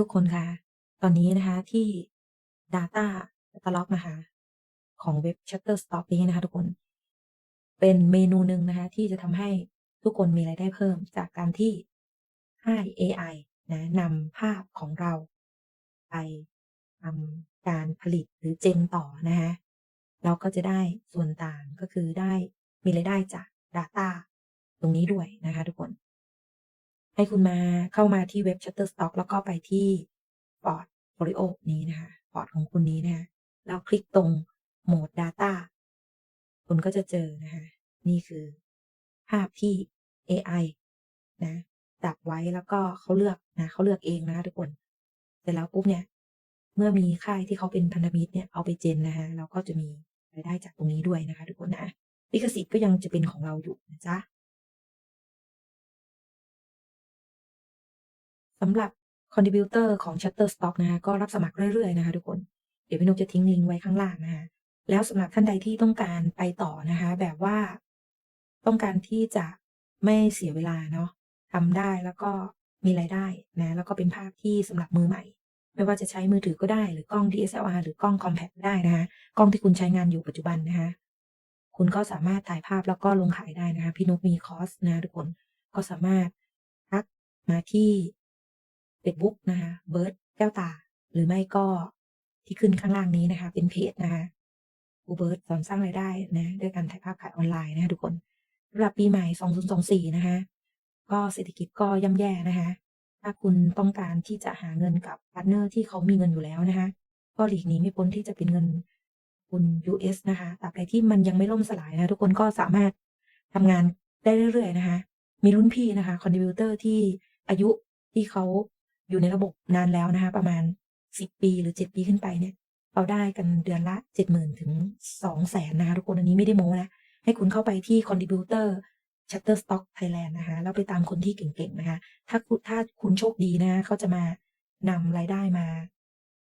ทุกคนคะตอนนี้นะคะที่ Data Catalog นะคะของเว็บ Shutterstock นี้นะคะ ทุกคน เป็นเมนูหนึ่งนะคะ ที่จะทำให้ทุกคนมีรายได้เพิ่มจากการที่ให้ AI นะนำภาพของเรา ไปทำการผลิตหรือเจนต่อนะคะเราก็จะได้ส่วนต่างก็คือได้มีรายได้จาก Data ตรงนี้ด้วยนะคะ ทุกคน ให้คุณมาเข้ามาที่เว็บ Shutterstock แล้วก็ไปที่ Portfolio นี้นะคะพอร์ตของคุณนี้นะคะแล้วคลิกตรงโหมด Data คุณก็จะเจอนะคะนี่คือภาพที่ AI นะจับไว้แล้วก็เขาเลือกนะเขาเลือกเองนะคะทุกคนเสร็จแล้วปุ๊บเนี่ย เมื่อมีค่ายที่เขาเป็นพันธมิตรเนี่ยเอาไปเจนนะคะเราก็จะมีรายได้จากตรงนี้ด้วยนะคะ ทุกคนนะลิขสิทธิ์ก็ยังจะเป็นของเราอยู่นะจ๊ะ สำหรับ contributor ของ Shutterstock นะคะก็รับสมัครเรื่อยๆนะคะทุกคน เดี๋ยวพี่นุกจะทิ้งลิงก์ไว้ข้างล่างนะคะแล้วสำหรับท่านใดที่ต้องการไปต่อนะคะ แบบว่าต้องการที่จะไม่เสียเวลาเนาะทำได้แล้วก็มีรายได้นะแล้วก็เป็นภาพที่สำหรับมือใหม่ ไม่ว่าจะใช้มือถือก็ได้หรือกล้อง DSLR หรือกล้อง compact ก็ได้นะคะกล้องที่คุณใช้งานอยู่ปัจจุบันนะคะคุณก็สามารถถ่ายภาพแล้วก็ลงขายได้นะคะพี่นุกมีคอร์สนะทุกคนก็สามารถทักมาที่ เฟซบุ๊กนะคะเบิร์ดแก้วตา หรือไม่ก็ที่ขึ้นข้างล่างนี้นะคะ เป็นเพจนะคะอูเบิร์ดสอนสร้างรายได้นะด้วยการถ่ายภาพขายออนไลน์นะคะทุกคนสำหรับปีใหม่ 2024 นะคะ ก็เศรษฐกิจก็ย่ำแย่นะคะ ถ้าคุณต้องการที่จะหาเงินกับพาร์ทเนอร์ที่เขามีเงินอยู่แล้วนะคะ ก็หลีกหนีไม่พ้นที่จะเป็นเงินคุณ US นะคะตราบใดที่มันยังไม่ล่มสลายนะทุกคนก็สามารถทำงานได้เรื่อยๆนะคะ มีรุ่นพี่นะคะคอนดิบิวเตอร์ที่อายุที่เขา อยู่ในระบบนานแล้วนะคะประมาณ 10 ปีหรือ 7 ปีขึ้นไปเนี่ยเราได้กันเดือนละ 70,000 ถึง 200,000นะคะทุกคนอันนี้ไม่ได้โม้นะ ให้คุณเข้าไปที่ contributor Shutterstock Thailand นะคะแล้วไปตามคนที่เก่งๆนะคะถ้าถ้าคุณโชคดีนะเขาจะมานำรายได้มา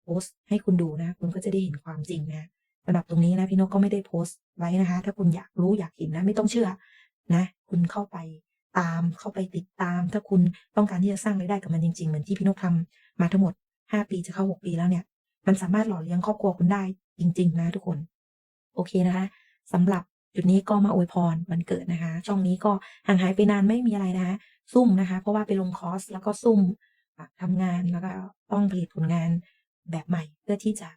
โพสต์ให้คุณดูนะ คุณก็จะได้เห็นความจริงนะสำหรับตรงนี้นะพี่นกก็ไม่ได้โพสต์ไว้นะคะ ถ้าคุณอยากรู้อยากเห็นนะ ไม่ต้องเชื่อนะ คุณเข้าไป ตามเข้าไปติดตาม ถ้าคุณต้องการที่จะสร้างรายได้กับมันจริงๆ เหมือนที่พี่นกทำมาทั้งหมด 5 ปีจะเข้า 6 ปีแล้วเนี่ย มันสามารถหล่อเลี้ยงครอบครัวคุณได้จริง ๆ นะทุกคน โอเคนะคะสำหรับจุดนี้ก็มาอวยพรวันเกิดนะคะ ช่องนี้ก็ห่างหายไปนานไม่มีอะไรนะคะซุ่มนะคะ เพราะว่าไปลงคอร์สแล้วก็ซุ่มทำงานแล้วก็ต้องผลิตผลงานแบบใหม่ เพื่อที่จะ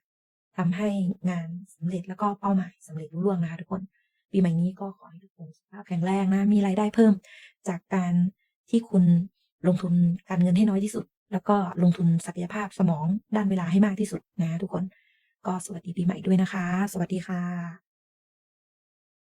ทำให้งานสำเร็จแล้วก็เป้าหมายสำเร็จรุ่ล่วงนะคะทุกคน ปีใหม่นี้ก็ขอให้ทุกคนสุขภาพแข็งแรงนะมีรายได้เพิ่ม จากการที่คุณลงทุนการเงินให้น้อยที่สุด แล้วก็ลงทุนศักยภาพสมองด้านเวลาให้มากที่สุดนะทุกคน ก็สวัสดีปีใหม่ด้วยนะคะ สวัสดีค่ะ